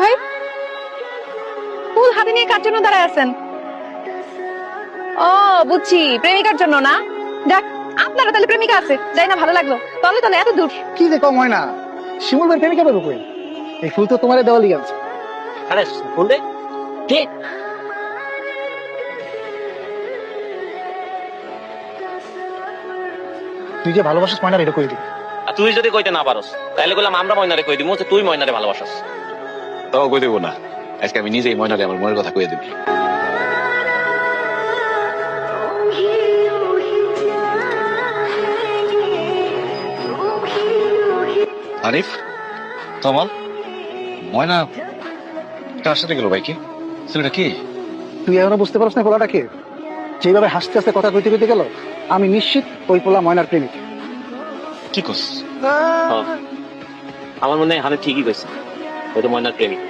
ভাই? ফুল হাতে নিয়ে কার জন্য দাঁড়ায় আছেন? ও বুঝছি প্রেমিকার জন্য না? দেখ আপনারও তাহলে প্রেমিকা আছে যাই না ভালো লাগল। তলে তলে এত দূর। কি যে কম হয় না? শিমুল ভাই প্রেমিকা পাবো কই? এই ফুল তো তোমার দেওয়া লিগে আছে আরে ফুল দে কে? তুই যে ভালোবাসিস ময়না এটা কই দিবি? আর তুই যদি কইতে না পারস তাহলে বললাম আমরা ময়নারে কই দিমু যে তুই ময়নারে ভালোবাসাস। তাও কই দেবো না। আজকে আমি নিজেই ময়নারে আমার মনের কথা কয়ে দিবি। আরিফ তমাল ময়না কার সাথে গেল ভাই কি ছেলেটা কি? তুই এখনও বুঝতে পারছ না পোলাটা কে? যেভাবে হাসতে হাসতে কথা কইতে কইতে গেল আমি নিশ্চিত ওই পোলা ময়নার প্রেমিক। কি কস? হ্যাঁ। আমার মনে হয় হানে ঠিকই কইছে। ওই তো ময়নার প্রেমিক।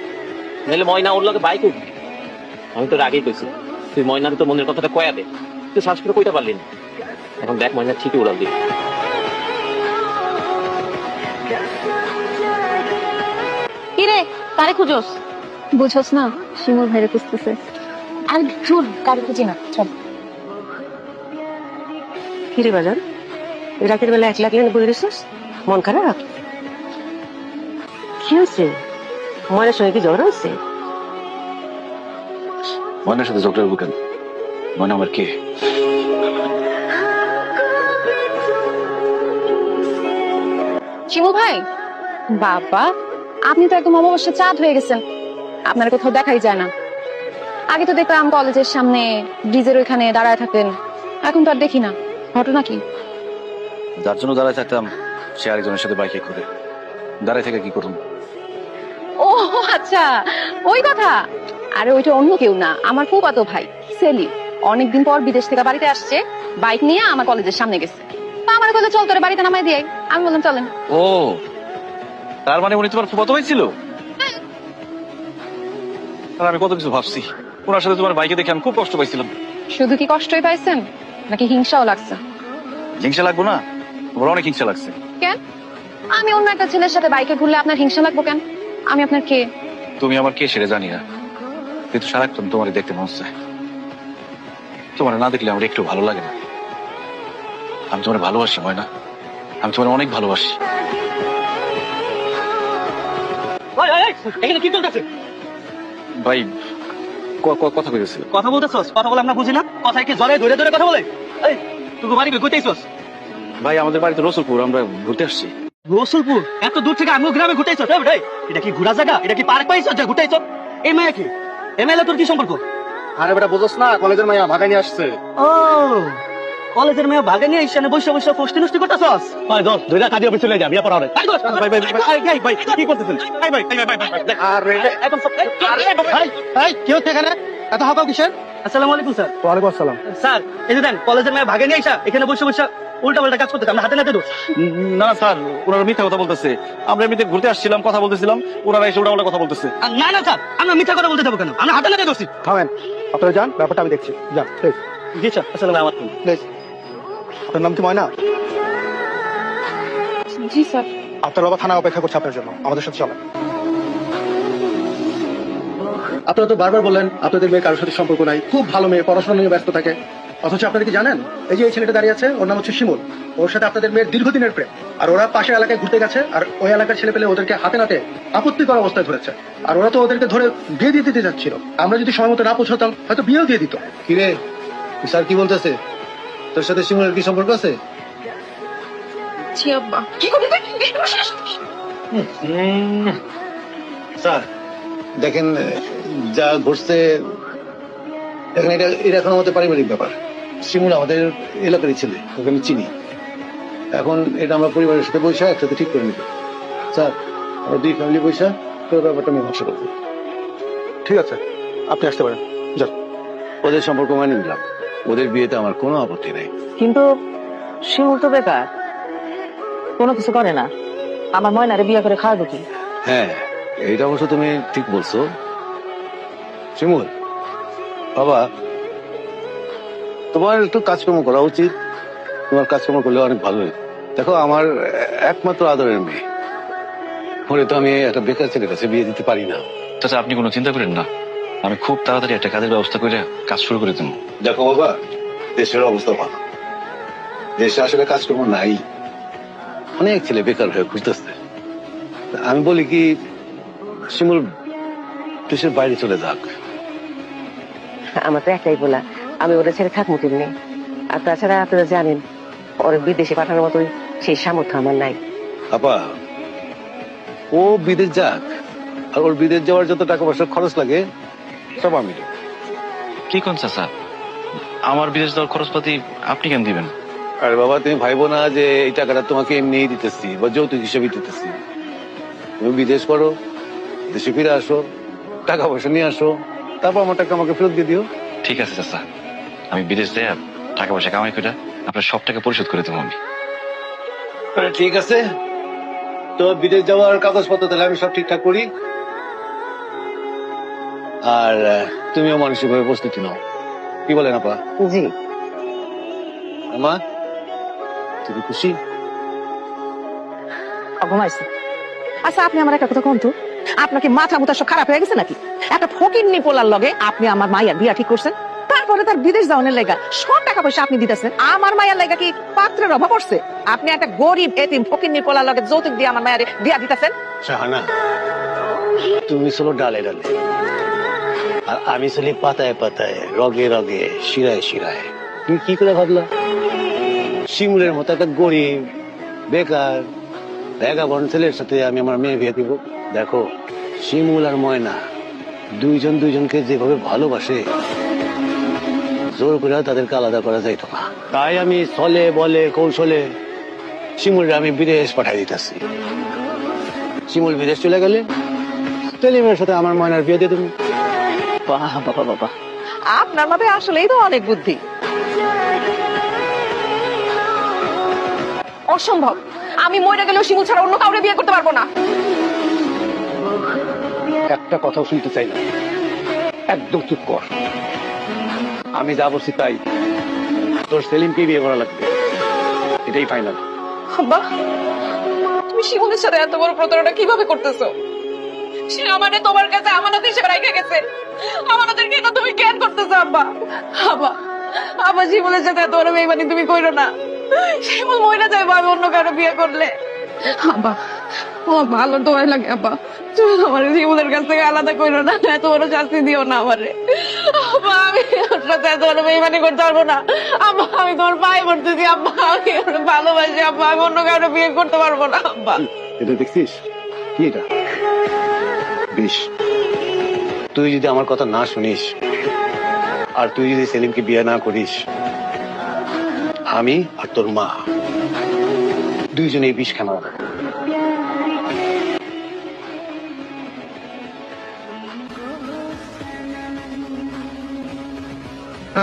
নাহলে ময়না ওর লগে বাইক উঠবে আমি তো আগেই কইছি তুই ময়নার তো মনের কথাটা কয়া দে। তুই শ্বাস করে কইতে পারলি না। এখন দেখ ময়না ঠিকই উড়াল দিবি কি রে তারে খুঁজোস? বুঝোস না শিমুল ভাইরে খুঁজতেছে। আর চুল কারে খুঁজি না চল। কিরে বাজার রাতের বেলা একলা কেন বই রেছিস মন খারাপ? কি হয়েছে মনের সঙ্গে কি ঝগড়া হচ্ছে? ময়নার সাথে ঝগড়া হব কেন? ময়না আমার কে? শিমুল ভাই বাবা আপনি তো একদম অমাবস্যা চাঁদ হয়ে গেছেন। আপনার কোথাও দেখাই যায় না। আগে তো দেখতাম কলেজের সামনে ব্রিজের ওইখানে দাঁড়ায় থাকেন এখন তো আর দেখি না। ঘটনা কি? যার জন্য দাঁড়ায় থাকতাম সে আরেকজনের সাথে বাইকে ঘুরে দাঁড়ায় থেকে কি করুন? আচ্ছা ওই কথা। আরে ওইটা অন্য কেউ না আমার ফুপাতো ভাই সেলি অনেকদিন পর বিদেশ থেকে বাড়িতে আসছে বাইক নিয়ে আমার কলেজের সামনে গেছে। তা আমার কলেজ চল তোরে বাড়িতে নামাই দিয়ে আমি বললাম চলেন। ও তার মানে উনি তোমার ফুফাতো ভাই ছিল? আমি কত কিছু ভাবছি। ওনার সাথে তোমার বাইকে দেখে আমি খুব কষ্ট পাইছিলাম। শুধু কি কষ্টই পাইছেন নাকি হিংসাও লাগছে? হিংসা লাগবো না তোমার অনেক হিংসা লাগছে। কেন? আমি অন্য একটা ছেলের সাথে বাইকে ঘুরলে আপনার হিংসা লাগবো কেন? আমি আপনার কে? তুমি আমার কে সেটা জানি না। কিন্তু সারাক্ষণ তোমার দেখতে মন চায়। তোমার না দেখলে আমার একটু ভালো লাগে না। আমি তোমার ভালোবাসি ময়না। আমি তোমার অনেক ভালোবাসি। এখানে কি চলতেছে? ভাই কথা কইতেছিল কথা বলতেছস? কথা বলে আমরা বুঝি না? কথায় কি জলে ধরে ধরে কথা বলে? এই তুই বাড়ি ঘুরতেইছস ভাই আমাদের বাড়িতে রসুলপুর আমরা ঘুরতে আসছি। রসুলপুর এত দূর থেকে আমিও গ্রামে এই বেটাই এটা কি ঘোরা জায়গা এটা কি পার্ক পাইছস যা ঘুরতেইছ এই মেয়ে কি এই মেয়ে তোর কি সম্পর্ক আরে বেটা বুঝোস না কলেজের মাইয়া ভাগাই নিয়ে আসছে ও কলেজের মেয়ে ভাগে নিয়ে এসে বসে বসে ফষ্টি নষ্টি করতেছস ভাই দোস্ত দুইটা কাজে অফিসে চলে যা বিয়া পড়া ভাই দোস্ত ভাই ভাই ভাই ভাই ভাই কি করতেছেন ভাই ভাই ভাই ভাই ভাই ভাই আরে একদম সব আরে ভাই ভাই কি হচ্ছে এখানে এত হাঁকাও কিসের আসসালামু আলাইকুম স্যার ওয়ালাইকুম আসসালাম স্যার এই যে দেন কলেজের মেয়ে ভাগে নিয়ে এসা এখানে বসে বসে উল্টা পাল্টা কাজ করতেছে আমরা হাতে নাতে দোষ। না স্যার ওনারা মিথ্যা কথা বলতেছে। আমরা এমনিতে ঘুরতে আসছিলাম কথা বলতেছিলাম ওনারা এসে ওটা কথা বলতেছে। না না স্যার আমরা মিথ্যা কথা বলতে যাব কেন? আমরা হাতে নাতে দোষী। থামেন আপনারা যান ব্যাপারটা আমি দেখছি। যান প্লিজ জি স্যার আসসালাম আলাইকুম। প্লিজ আপনার নাম কি ময়না? জি স্যার। আপনার বাবা থানা অপেক্ষা করছে আপনার জন্য। আমাদের সাথে চলেন। আপনারা তো বারবার বললেন আপনাদের মেয়ে কারোর সাথে সম্পর্ক নাই। খুব ভালো মেয়ে পড়াশোনা নিয়ে ব্যস্ত থাকে। অথচ আপনারা কি জানেন? এই যে এই ছেলেটা দাঁড়িয়ে আছে ওর নাম হচ্ছে শিমুল। ওর সাথে আপনাদের মেয়ের দীর্ঘদিনের প্রেম। আর ওরা পাশের এলাকায় ঘুরতে গেছে আর ওই এলাকার ছেলে পেলে ওদেরকে হাতে নাতে আপত্তিকর অবস্থায় ধরেছে। আর ওরা তো ওদেরকে ধরে বিয়ে দিয়ে দিতে যাচ্ছিল আমরা যদি সময় মতো না পৌঁছতাম হয়তো বিয়েও দিয়ে দিত। কিরে স্যার কি বলতেছে? তোর সাথে শিমুলের কি সম্পর্ক আছে? জি আব্বা। কি স্যার দেখেন যা ঘটছে দেখেন এটা এটা এখন আমাদের পারিবারিক ব্যাপার। শিমুল আমাদের এলাকারই ছেলে ওকে আমি চিনি। এখন এটা আমরা পরিবারের সাথে বসে একসাথে ঠিক করে নিতে স্যার আমরা দুই ফ্যামিলি বসে পুরো ব্যাপারটা আমি মীমাংসা করব ঠিক আছে আপনি আসতে পারেন। যান। ওদের সম্পর্ক মানে নিলাম। ওদের বিয়েতে আমার কোনো আপত্তি নেই। কিন্তু শিমুল তো বেকার। কোনো কিছু করে না। আমার ময়নারে বিয়ে করে খাওয়াবো কি? হ্যাঁ এইটা অবশ্য তুমি ঠিক বলছো। শিমুল বাবা তোমার একটু কাজকর্ম করা উচিত। তোমার কাজকর্ম করলে অনেক ভালো। দেখো আমার একমাত্র আদরের মেয়ে। ওরে তো আমি একটা বেকার ছেলের কাছে বিয়ে দিতে পারি না। চাচা আপনি কোনো চিন্তা করেন না। আমি খুব তাড়াতাড়ি একটা কাজের ব্যবস্থা করে কাজ শুরু করে দেবো। দেখো বাবা দেশের অবস্থা ভালো। দেশে আসলে কাজকর্ম নাই। অনেক ছেলে বেকার হয়ে খুঁজতেছে। আমি বলি কি শিমুল দেশের বাইরে চলে যাক। আমার তো একটাই বলা। আমি ওরা ছেড়ে থাকব তেমনি আর তাছাড়া আপনারা জানেন ওর বিদেশে পাঠানোর মতোই সেই সামর্থ্য আমার নাই। আপা ও বিদেশ যাক আর ওর বিদেশ যাওয়ার যত টাকা পয়সা খরচ লাগে সব আমি কি কোন চাচা? আমার বিদেশ যাওয়ার খরচপাতি আপনি কেন দিবেন? আরে বাবা তুমি ভাইবো না যে এই টাকাটা তোমাকে এমনিই দিতেছি বা যৌতুক হিসেবে দিতেছি। তুমি বিদেশ করো দেশে ফিরে আসো টাকা পয়সা নিয়ে আসো তারপর আমার টাকা আমাকে ফেরত দিয়ে দিও। ঠিক আছে চাচা। আমি বিদেশ যাই টাকা পয়সা কামাই করে আপনার সব টাকা পরিশোধ করে দেবো আমি। ঠিক আছে। তো বিদেশ যাওয়ার কাগজপত্র তাহলে আমি সব ঠিকঠাক করি। আর তুমিও মানসিকভাবে প্রস্তুতি নাও। কি বলেন আপা? জি। মা তুমি খুশি? ঘুমাইছে। আচ্ছা আপনি আমার একটা কথা কোন তো। আপনাকে মাথা মুথা সব খারাপ হয়ে গেছে নাকি? একটা ফকির নিপোলার লগে আপনি আমার মাইয়ার বিয়া ঠিক করছেন? তারপরে তার বিদেশ যাওয়ার লেগা সব টাকা পয়সা আপনি দিতেছেন। আমার মায়ের লেগা কি পাত্রের অভাব পড়ছে? আপনি একটা গরিব এতিম ফকির নিপোলার লগে যৌতুক দিয়ে আমার মায়ের বিয়া দিতেছেন? শাহানা, তুমি ছিল ডালে ডালে, আর আমি ছিলি পাতায় পাতায়, রগে রগে, শিরায় শিরায়। তুমি কি করে ভাবলা? শিমুলের মতো একটা গরিব, বেকার দেখা বন ছেলের সাথে আমি আমার মেয়ে বিয়ে দিব। দেখো, শিমুল আর ময়না দুইজন দুইজনকে যেভাবে ভালোবাসে জোর করে তাদেরকে আলাদা করা যাইতো না। তাই আমি চলে বলে কৌশলে শিমুলরে আমি বিদেশ পাঠাই দিতেছি। শিমুল বিদেশ চলে গেলে সেলিমের সাথে আমার ময়নার বিয়ে দিয়ে দেবো। বাহ বাবা বাবা আপনার মাথায় আসলেই তো অনেক বুদ্ধি। অসম্ভব। আমি মরে গেলেও শিমুল ছাড়া অন্য কাউরে বিয়ে করতে পারব না। একটা কথাও শুনতে চাই না। একদম চুপ কর। আমি যা বলছি তাই। তোর সেলিমকে বিয়ে করা লাগবে। এটাই ফাইনাল তুমি শিমুলের সাথে এত বড় প্রতারণা কীভাবে করতেছো? সে তোমার কাছে আমানত হিসেবে রেখে গেছে। আমানতের তুমি করতেছো, আব্বা? আব্বা আব্বা সাথে এত বড় তুমি কইরো না। শিমুল মইরা যাবে আমি অন্য কারও বিয়ে করলে। আব্বা, আমার ভালো তোমায় লাগে, আব্বা। তুমি শিমুলের কাছ থেকে আলাদা কইরো না, এত বড় শাস্তি দিও না আমারে। আমি বেইমানি করতে পারব না। আমি তোমার পায়ে পড়তেছি আমি ভালোবাসি আমি অন্য বিয়ে করতে পারব না, আব্বা। এটা দেখছিস? কি এটা? বেশ। তুই যদি আমার কথা না শুনিস, আর তুই যদি সেলিমকে বিয়ে না করিস, আমি আর তোর মা দুইজনেই বিষ খানা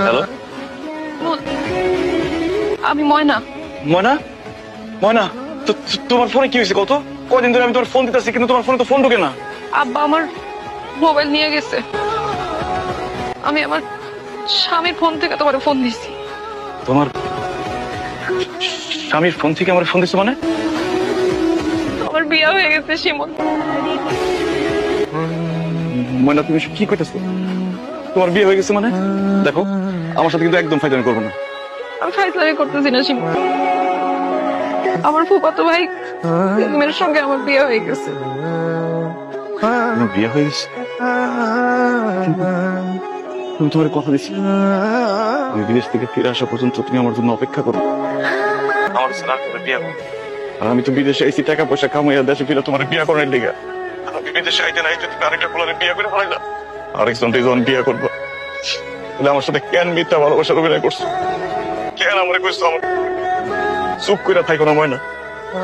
হ্যালো আমি ময়না। ময়না? ময়না তোমার ফোনে কি হয়েছে কত কদিন ধরে আমি তোমার ফোন দিতেছি কিন্তু তোমার ফোনে তো ফোন ঢুকে না। আব্বা আমার মোবাইল নিয়ে গেছে। আমি আমার স্বামীর ফোন থেকে তোমার ফোন দিছি। তোমার স্বামীর ফোন থেকে আমার ফোন দিচ্ছে মানে? আমার বিয়ে হয়ে গেছে শিমন ময়না তুমি কি করতেছো তোমার বিয়ে হয়ে গেছে মানে? দেখো আমার সাথে কিন্তু একদম ফাইদানি করব না। আমি ফাইসলামি করতেছি না শিমন আমার ফুফাতো ভাই মেয়ের সঙ্গে আমার বিয়ে হয়ে গেছে। বিয়ে হয়ে গেছে? তুমি তোমার কথা দিচ্ছি আমি বিদেশ থেকে ফিরে আসা পর্যন্ত তুমি আমার জন্য অপেক্ষা করো। আমার ছেলে বিয়ে করবে। আর আমি তো বিদেশে আইছি টাকা পয়সা কামাইয়া দেশে ফিরে তোমার বিয়ে করার লিগা। আমি বিদেশে আইতে না আইতে তুমি আরেকটা পোলারে বিয়ে করে ফেলাইলা আরেকজন যখন বিয়ে করব। তাহলে আমার সাথে কেন মিথ্যা ভালোবাসার অভিনয় করছ? কেন আমার কইছো আমার চুপ করে থাকো না, ময়না।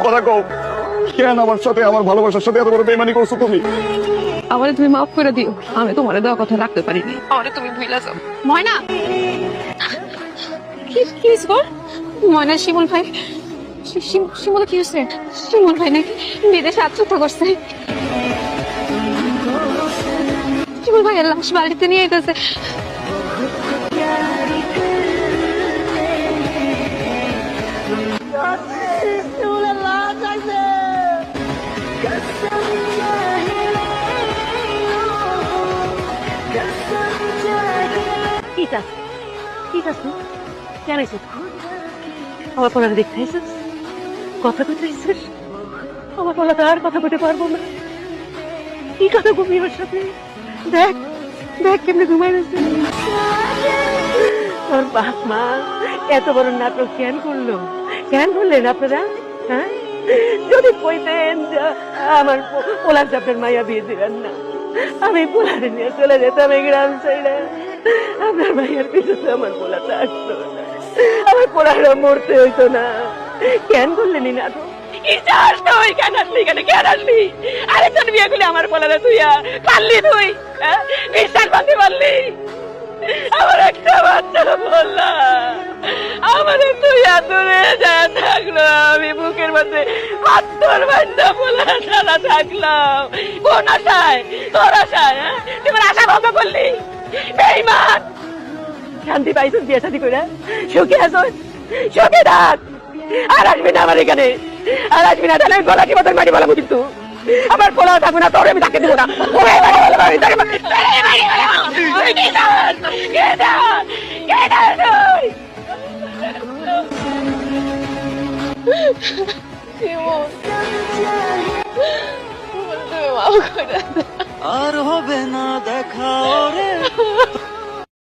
কথা কও। কেন আমার সাথে, আমার ভালোবাসার সাথে এত বড় বেমানি করছ তুমি? আমারে তুমি মাফ করে দিও। আমি তোমারে দেওয়া কথা রাখতে পারিনি। আমারে তুমি ভুইলা যাও। ময়না! কি কি তোর ময়না, শিমুল ভাই। শিমুল কি হয়েছে শিমুল ভাই নাকি বিদেশে আত্মহত্যা করছে। ভাইয়ের লাশ বাড়িতে নিয়ে গেছে। ঠিক আছে ঠিক আছে কেন আমার পড়ার দেখতে এসেছিস? কথা কথা এসেছিস? আমার পড়া আর কথা বলতে পারব না। কি কথা ঘুমিয়ে সাথে? দেখ দেখ কেমনে ঘুমাই গেছে তোর বাপ মা এত বড় নাটক কেন করল? কেন করলেন আপনারা? হ্যাঁ? যদি কইতেন আমার পোলার চাপের মাইয়া বিয়ে দিবেন না। আমি পোলারে নিয়ে চলে যেতাম এই গ্রাম ছেড়ে। আপনার মাইয়ার পিছনে আমার পোলা থাকতো আমার পোলারও মরতে হইতো না। কেন করলেন এই নাটক? ইচ্ছাস তুই কেন এখানে কেন আসলি? আরেকজন বিয়ে করলে আমার পোলারে তুই পারলি তুই হ্যাঁ? বিশ্বাস বাঁধতে পারলি আমার একটা বাচ্চা বললা আমার তুই দূরে যা থাকল, আমি বুকের মধ্যে পাত্তর বান্ধা বলা ছাড়া থাকলাম। কোন আশায়? তোর আশায় হ্যাঁ? তুই আমার আশা ভঙ্গ করলি? বেইমান শান্তি পাইছ বিয়ে শাদি করে সুখে আছো সুখে থাক! আর আসবি না আমার এখানে। আর আসবি না তাহলে আমি গলা কি মতন মারি বলাবো কিন্তু আমার পোলাও থাকবে না তোর আমি তাকে দেবো না। ওরে। আর হবে না দেখা